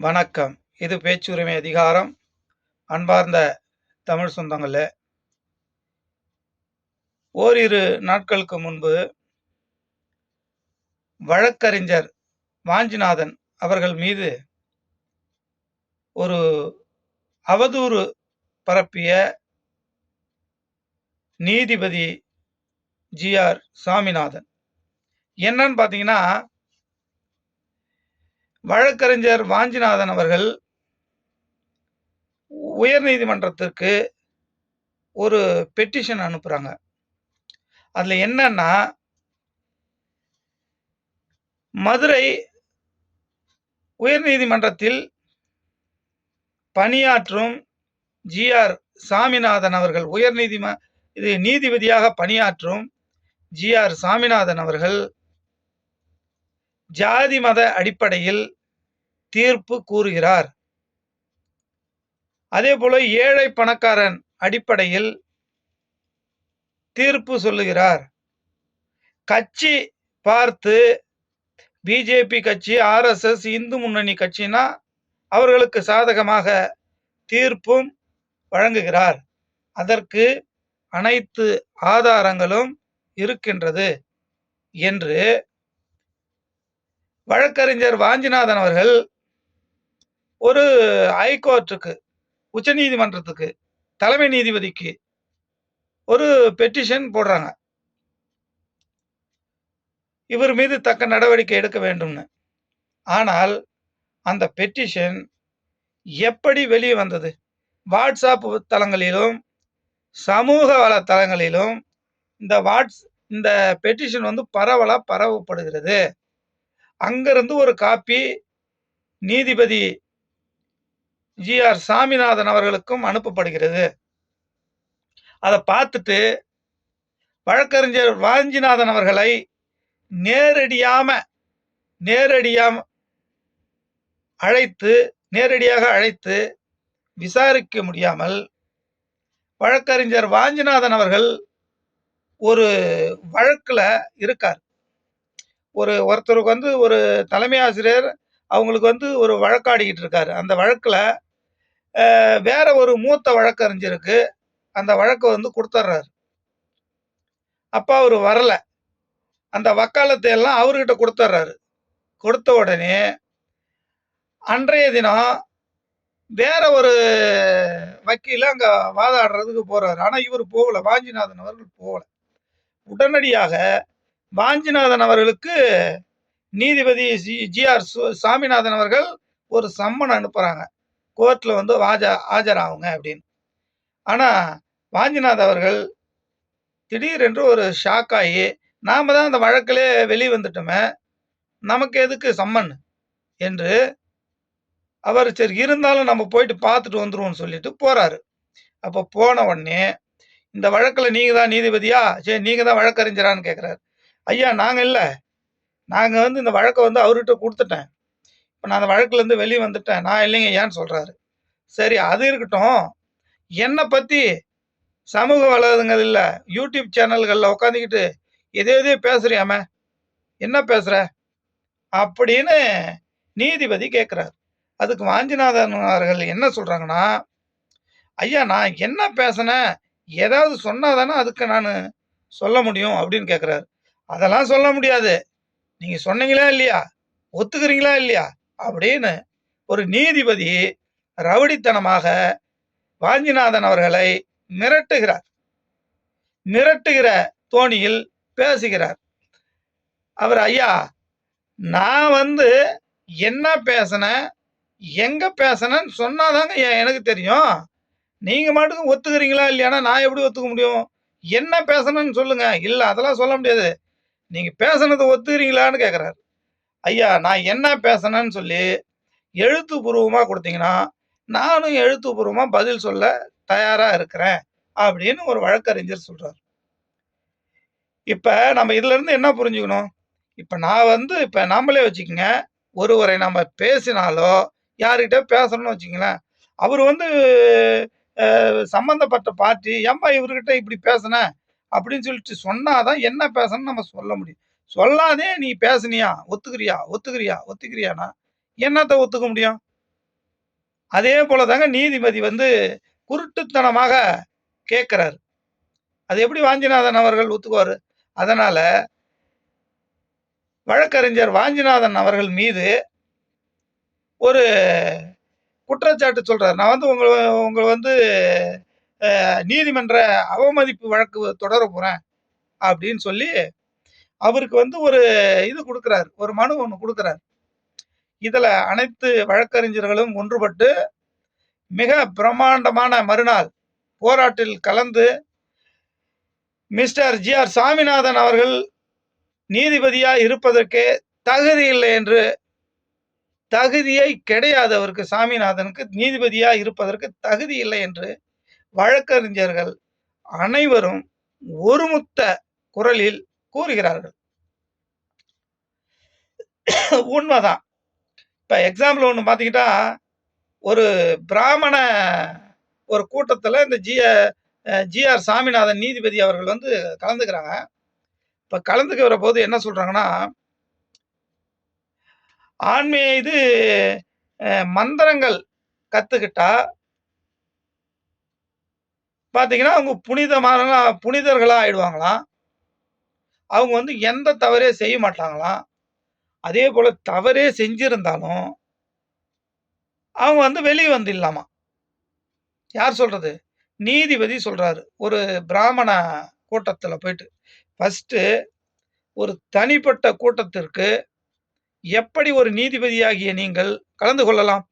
வணக்கம். இது பேச்சுரிமை அதிகாரம். அன்பார்ந்த தமிழ் சொந்தங்களே ஓரிரு நாட்களுக்கு முன்பு வழக்கறிஞர் வாஞ்சிநாதன் அவர்கள் மீது ஒரு அவதூறு பரப்பிய நீதிபதி ஜி ஆர் சாமிநாதன். என்னன்னு பார்த்தீங்கன்னா வழக்கறிஞர் வாஞ்சிநாதன் அவர்கள் உயர்நீதிமன்றத்திற்கு ஒரு பெட்டிஷன் அனுப்புகிறாங்க அதில் என்னன்னா மதுரை உயர்நீதிமன்றத்தில் பணியாற்றும் ஜிஆர் சாமிநாதன் அவர்கள் உயர்நீதிம இது நீதிபதியாக பணியாற்றும் ஜிஆர் சாமிநாதன் அவர்கள் ஜாதி மத அடிப்படையில் தீர்ப்பு கூறுகிறார். அதே போல ஏழை பணக்காரன் அடிப்படையில் தீர்ப்பு சொல்லுகிறார். கட்சி பார்த்து பிஜேபி கட்சி ஆர்எஸ்எஸ் இந்து முன்னணி கட்சினா அவர்களுக்கு சாதகமாக தீர்ப்பும் வழங்குகிறார். அதற்கு அனைத்து ஆதாரங்களும் இருக்கின்றது என்று வழக்கறிஞர் வாஞ்சிநாதன் அவர்கள் ஒரு ஹைகோர்ட்டுக்கு உச்ச நீதிமன்றத்துக்கு தலைமை நீதிபதிக்கு ஒரு பெட்டிஷன் போடுறாங்க. இவர் மீது தக்க நடவடிக்கை எடுக்க வேண்டும்னு. ஆனால் அந்த பெட்டிஷன் எப்படி வெளியே வந்தது? வாட்ஸ்அப் தளங்களிலும் சமூக வலைத்தளங்களிலும் இந்த வாட்ஸ் இந்த பெட்டிஷன் வந்து பரவலாக பரவப்படுகிறது. அங்கிருந்து ஒரு காப்பி நீதிபதி ஜி ஆர் சாமிநாதன் அவர்களுக்கும் அனுப்பப்படுகிறது. அதை பார்த்துட்டு வழக்கறிஞர் வாஞ்சிநாதன் அவர்களை நேரடியாம நேரடியாம் அழைத்து நேரடியாக அழைத்து விசாரிக்க முடியாமல் வழக்கறிஞர் வாஞ்சிநாதன் அவர்கள் ஒரு வழக்கில் இருக்கார். ஒரு ஒருத்தருக்கு வந்து ஒரு தலைமை ஆசிரியர் அவங்களுக்கு வந்து ஒரு வழக்காடிக்கிட்டு இருக்காரு. அந்த வழக்கில் வேற ஒரு மூத்த வழக்கறிஞருக்கு அந்த வழக்கை வந்து கொடுத்துட்றாரு அப்போ அவர் வரலை. அந்த வக்காலத்தை எல்லாம் அவர்கிட்ட கொடுத்துட்றாரு கொடுத்த உடனே அன்றைய தினம் வேற ஒரு வக்கீல அங்கே வாதாடுறதுக்கு போகிறாரு ஆனால் இவர் போகல. வாஞ்சிநாதன் அவர்கள் போகல. உடனடியாக வாஞ்சிநாதன் அவர்களுக்கு நீதிபதி ஜி ஜிஆர் சாமிநாதன் அவர்கள் ஒரு சம்மன் அனுப்புகிறாங்க கோர்ட்டில் வந்து ஆஜா ஆஜராகுங்க அப்படின்னு. ஆனால் வாஞ்சிநாத் அவர்கள் திடீரென்று ஒரு ஷாக் ஆகி நாம் தான் அந்த வழக்கிலே வெளியே வந்துட்டோமே நமக்கு எதுக்கு சம்மன்? என்று அவர் சரி இருந்தாலும் நம்ம போயிட்டு பார்த்துட்டு வந்துருவோம்னு சொல்லிட்டு போகிறாரு அப்போ போன உடனே இந்த வழக்கில் நீங்கள் தான் நீதிபதியா? சரி நீங்கள் தான் வழக்கறிஞரான்னு கேட்குறாரு ஐயா நாங்கள் இல்லை. நாங்கள் வந்து இந்த வழக்கை வந்து அவர்கிட்ட கொடுத்துட்டேன். இப்போ நான் அந்த வழக்குலேருந்து வெளியே வந்துட்டேன். நான் இல்லைங்க ஏன்னு சொல்கிறாரு சரி அது இருக்கட்டும். என்னை பற்றி சமூக வலைதளங்களில் யூடியூப் சேனல்களில் உட்காந்துக்கிட்டு எதே எதையோ பேசுறியாம. என்ன பேசுகிற அப்படின்னு நீதிபதி கேட்குறாரு அதுக்கு வாஞ்சிநாதன் அவர்கள் என்ன சொல்கிறாங்கன்னா ஐயா நான் என்ன பேசினேன்? ஏதாவது சொன்னால் தானே அதுக்கு நான் சொல்ல முடியும் அப்படின்னு கேட்குறாரு அதெல்லாம் சொல்ல முடியாது. நீங்கள் சொன்னீங்களா இல்லையா? ஒத்துக்கிறீங்களா இல்லையா? அப்படின்னு ஒரு நீதிபதி ரவுடித்தனமாக வாஞ்சிநாதன் அவர்களை மிரட்டுகிறார். மிரட்டுகிற தோணியில் பேசுகிறார். அவர் ஐயா நான் வந்து என்ன பேசினேன் எங்க பேசினேன்னு சொன்னாதாங்க எனக்கு தெரியும். நீங்கள் மட்டுக்கும் ஒத்துக்கிறீங்களா இல்லையானா நான் எப்படி ஒத்துக்க முடியும்? என்ன பேசணும்னு சொல்லுங்க. இல்லை அதெல்லாம் சொல்ல முடியாது. நீங்கள் பேசுனதை ஒத்துக்கிறீங்களான்னு கேட்குறாரு ஐயா நான் என்ன பேசுனேன்னு சொல்லி எழுத்துப்பூர்வமாக கொடுத்தீங்கன்னா நானும் எழுத்துப்பூர்வமாக பதில் சொல்ல தயாராக இருக்கிறேன் அப்படின்னு ஒரு வழக்கறிஞர் சொல்கிறார் இப்போ நம்ம இதுலேருந்து என்ன புரிஞ்சுக்கணும்? இப்போ நான் வந்து இப்போ நம்மளே வச்சுக்கோங்க ஒருவரை நம்ம பேசினாலோ யார்கிட்ட பேசணும்னு வச்சுங்களேன் அவர் வந்து சம்மந்தப்பட்ட பார்ட்டி ஏம்பா இவர்கிட்ட இப்படி பேசினேன் அப்படின்னு சொல்லிட்டு சொன்னாதான் என்ன பேசணும்னு நம்ம சொல்ல முடியும். சொல்லாதே நீ பேசுனியா? ஒத்துக்கிறியா? ஒத்துக்கிறியா? ஒத்துக்கிறியானா? என்னத்தை ஒத்துக்க முடியும்? அதே போல தாங்க நீதிபதி வந்து குருட்டுத்தனமாக கேட்குறாரு அது எப்படி வாஞ்சிநாதன் அவர்கள் ஒத்துக்குவார்? அதனால் வழக்கறிஞர் வாஞ்சிநாதன் அவர்கள் மீது ஒரு குற்றச்சாட்டு சொல்கிறார் நான் வந்து உங்களை உங்களை வந்து நீதிமன்ற அவமதிப்பு வழக்கு தொடர போகிறேன் அப்படின்னு சொல்லி, அவருக்கு வந்து ஒரு இது கொடுக்குறாரு ஒரு மனு ஒன்று கொடுக்குறாரு இதில் அனைத்து வழக்கறிஞர்களும் ஒன்றுபட்டு மிக பிரமாண்டமான மறுநாள் போராட்டில் கலந்து மிஸ்டர் ஜி. ஆர். சாமிநாதன் அவர்கள் நீதிபதியாக இருப்பதற்கே தகுதி இல்லை என்று தகுதியை கிடையாது அவருக்கு சாமிநாதனுக்கு நீதிபதியாக இருப்பதற்கு தகுதி இல்லை என்று வழக்கறிஞர்கள் அனைவரும் ஒருமுத்த குரலில் கூறுகிறார்கள். உண்மைதான் இப்ப எக்ஸாம்பிள் ஒன்று பார்த்தீங்கன்னா ஒரு பிராமண ஒரு கூட்டத்தில் இந்த ஜி ஜி.ஆர். சாமிநாதன் நீதிபதி அவர்கள் வந்து கலந்துக்கிறாங்க. இப்போ கலந்துக்கிற போது என்ன சொல்கிறாங்கன்னா ஆண்மையை இது மந்திரங்கள் கற்றுக்கிட்டா பார்த்தீங்கன்னா, அவங்க புனிதமான புனிதர்களாக ஆயிடுவாங்களாம். அவங்க வந்து எந்த தவறே செய்ய மாட்டாங்களாம். அதே போல் தவறே செஞ்சிருந்தாலும் அவங்க வந்து வெளியே வந்துடலாமா. யார் சொல்கிறது நீதிபதி சொல்கிறாரு ஒரு பிராமண கூட்டத்தில் போயிட்டு. ஃபஸ்ட்டு ஒரு தனிப்பட்ட கூட்டத்திற்கு எப்படி ஒரு நீதிபதியாகிய நீங்கள் கலந்து கொள்ளலாம்?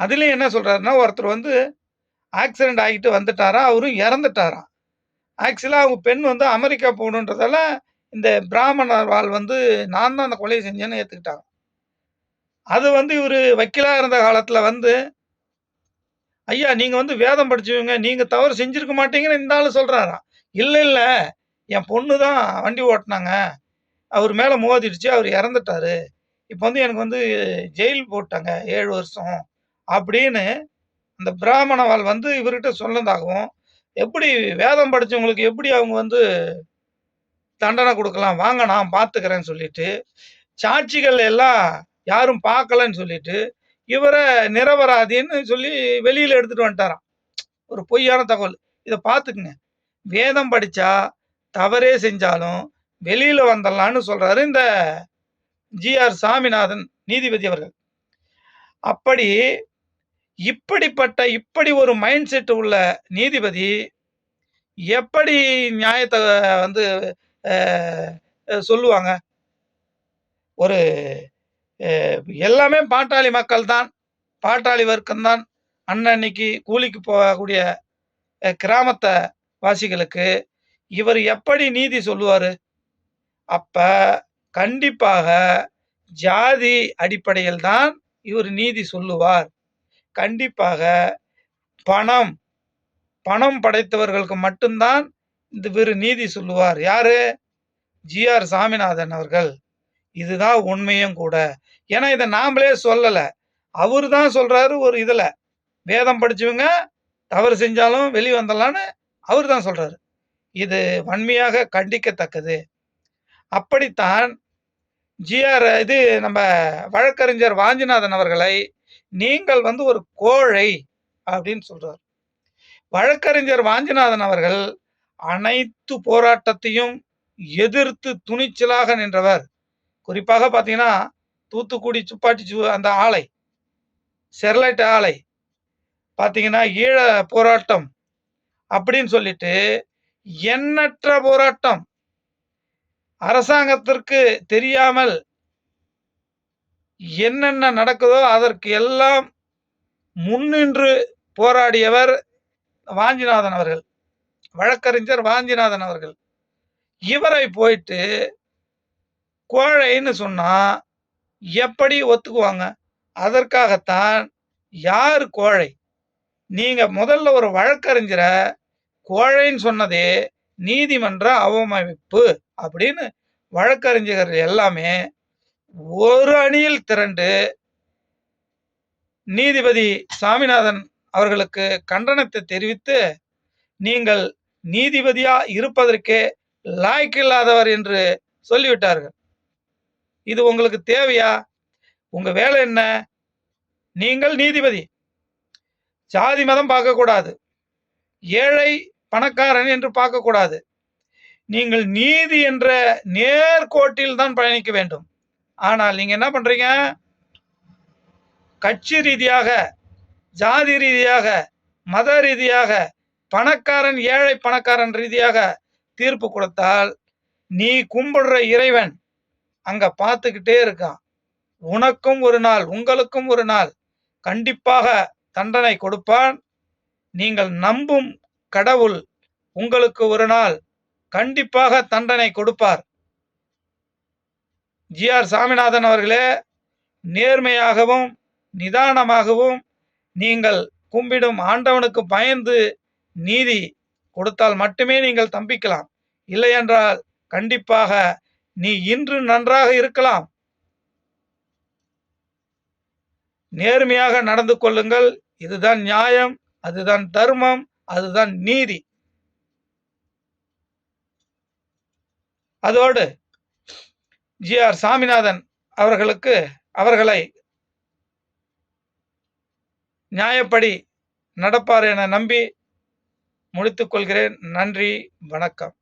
அதுலேயும் என்ன சொல்கிறாருன்னா ஒருத்தர் வந்து ஆக்சிடென்ட் ஆகிட்டு வந்துட்டாரா அவரும் இறந்துட்டாராம். ஆக்சுவலாக அவங்க பெண் வந்து அமெரிக்கா போகணுன்றதால, இந்த பிராமணர் ஆள் வந்து நான் தான் அந்த கொலையை செஞ்சேன்னு ஏற்றுக்கிட்டாங்க அது வந்து இவர் வக்கீலாக இருந்த காலத்தில் வந்து, ஐயா நீங்கள் வந்து வேதம் படிச்சவங்க. நீங்கள் தவறு செஞ்சுருக்க மாட்டீங்கன்னு இந்த ஆள் சொல்றாராம். இல்லை இல்லை என் பொண்ணு தான் வண்டி ஓட்டினாங்க அவர் மேலே மோதிடுச்சு. அவர் இறந்துட்டாரு. இப்போ வந்து எனக்கு வந்து ஜெயில் போட்டாங்க ஏழு வருஷம். அப்படின்னு அந்த பிராமணவால் வந்து இவர்கிட்ட சொன்னதாகவும், எப்படி வேதம் படித்தவங்களுக்கு எப்படி அவங்க வந்து தண்டனை கொடுக்கலாம் வாங்க நான் பார்த்துக்கிறேன்னு சொல்லிட்டு, சாட்சிகள் எல்லாம் யாரும் பார்க்கலன்னு சொல்லிட்டு, இவரை நிரபராதின்னு சொல்லி வெளியில் எடுத்துகிட்டு வந்துட்டாராம். ஒரு பொய்யான தகவல். இதை பார்த்துக்குங்க. வேதம் படித்தா தவறே செஞ்சாலும் வெளியில் வந்துடலான்னு சொல்கிறாரு இந்த ஜி.ஆர். சாமிநாதன் நீதிபதி அவர்கள். அப்படி இப்படிப்பட்ட இப்படி ஒரு மைண்ட் செட் உள்ள நீதிபதி எப்படி நியாயத்தை வந்து சொல்லுவாங்க? ஒரு எல்லாமே பாட்டாளி மக்கள் தான். பாட்டாளி வர்க்கம் தான். அன்னன்னைக்கு கூலிக்கு போகக்கூடிய கிராமத்தை வாசிகளுக்கு இவர் எப்படி நீதி சொல்லுவார் அப்போ கண்டிப்பாக ஜாதி அடிப்படையில் தான் இவர் நீதி சொல்லுவார். கண்டிப்பாக பணம், பணம் படைத்தவர்களுக்கு மட்டும் தான் இந்த இவரு நீதி சொல்லுவார். யாரு? ஜி.ஆர். சாமிநாதன் அவர்கள். இதுதான் உண்மையும் கூட. ஏன்னா இதை நாமளே சொல்லலை அவரு தான் சொல்றாரு ஒரு இதில் வேதம் படிச்சவங்க தவறு செஞ்சாலும் வெளிய வந்துடலான்னு அவர் தான் சொல்றாரு. இது வன்மையாக கண்டிக்கத்தக்கது. அப்படித்தான் ஜி.ஆர். இது நம்ம வழக்கறிஞர் வாஞ்சிநாதன் அவர்களை நீங்கள் வந்து ஒரு கோழை அப்படின்னு சொல்றார். வழக்கறிஞர் வாஞ்சிநாதன் அவர்கள் அனைத்து போராட்டத்தையும் எதிர்த்து துணிச்சலாக நின்றவர். குறிப்பாக பார்த்தீங்கன்னா, தூத்துக்குடி துப்பாக்கி சூ அந்த ஆலை, ஸ்டெர்லைட் ஆலை, பார்த்தீங்கன்னா ஈழ போராட்டம் அப்படின்னு சொல்லிட்டு எண்ணற்ற போராட்டம். அரசாங்கத்திற்கு தெரியாமல் என்னென்ன நடக்குதோ அதற்கு எல்லாம் முன்னின்று போராடியவர் வாஞ்சிநாதன் அவர்கள். வழக்கறிஞர் வாஞ்சிநாதன் அவர்கள். இவரை போயிட்டு கோழைன்னு சொன்னா எப்படி ஒத்துக்குவாங்க? அதற்காகத்தான் யார் கோழை? நீங்க முதல்ல ஒரு வழக்கறிஞரை கோழைன்னு சொன்னதே நீதிமன்ற அவமதிப்பு அப்படின்னு வழக்கறிஞர்கள் எல்லாமே ஒரு அணியில் திரண்டு நீதிபதி சாமிநாதன் அவர்களுக்கு கண்டனத்தை தெரிவித்து, நீங்கள் நீதிபதியா இருப்பதற்கே லாயக்கில்லாதவர் என்று சொல்லிவிட்டார்கள். இது உங்களுக்கு தேவையா? உங்க வேலை என்ன? நீங்கள் நீதிபதி ஜாதி மதம் பார்க்கக்கூடாது ஏழை பணக்காரன் என்று பார்க்கக்கூடாது நீங்கள் நீதி என்ற நேர்கோட்டில் தான் பயணிக்க வேண்டும் ஆனால் நீங்கள் என்ன பண்ணுறீங்க கட்சி ரீதியாக ஜாதி ரீதியாக மத ரீதியாக பணக்காரன் ஏழை பணக்காரன் ரீதியாக தீர்ப்பு கொடுத்தால் நீ கும்பிடுற இறைவன் அங்கே பார்த்துக்கிட்டே இருக்கான். உனக்கும் ஒரு நாள் உங்களுக்கும் ஒரு நாள் கண்டிப்பாக தண்டனை கொடுப்பான். நீங்கள் நம்பும் கடவுள் உங்களுக்கு ஒரு நாள் கண்டிப்பாக தண்டனை கொடுப்பார். ஜி ஆர் சாமிநாதன் அவர்களே நேர்மையாகவும் நிதானமாகவும் நீங்கள் கும்பிடும் ஆண்டவனுக்கு பயந்து நீதி கொடுத்தால் மட்டுமே நீங்கள் தம்பிக்கலாம். இல்லையென்றால் கண்டிப்பாக நீ இன்று நன்றாக இருக்கலாம். நேர்மையாக நடந்து கொள்ளுங்கள். இதுதான் நியாயம் அதுதான் தர்மம் அதுதான் நீதி. அதோடு ஜி ஆர் சாமிநாதன் அவர்களுக்கு அவர்களை நியாயப்படி நடப்பார் என நம்பி முடித்துக் கொள்கிறேன். நன்றி வணக்கம்.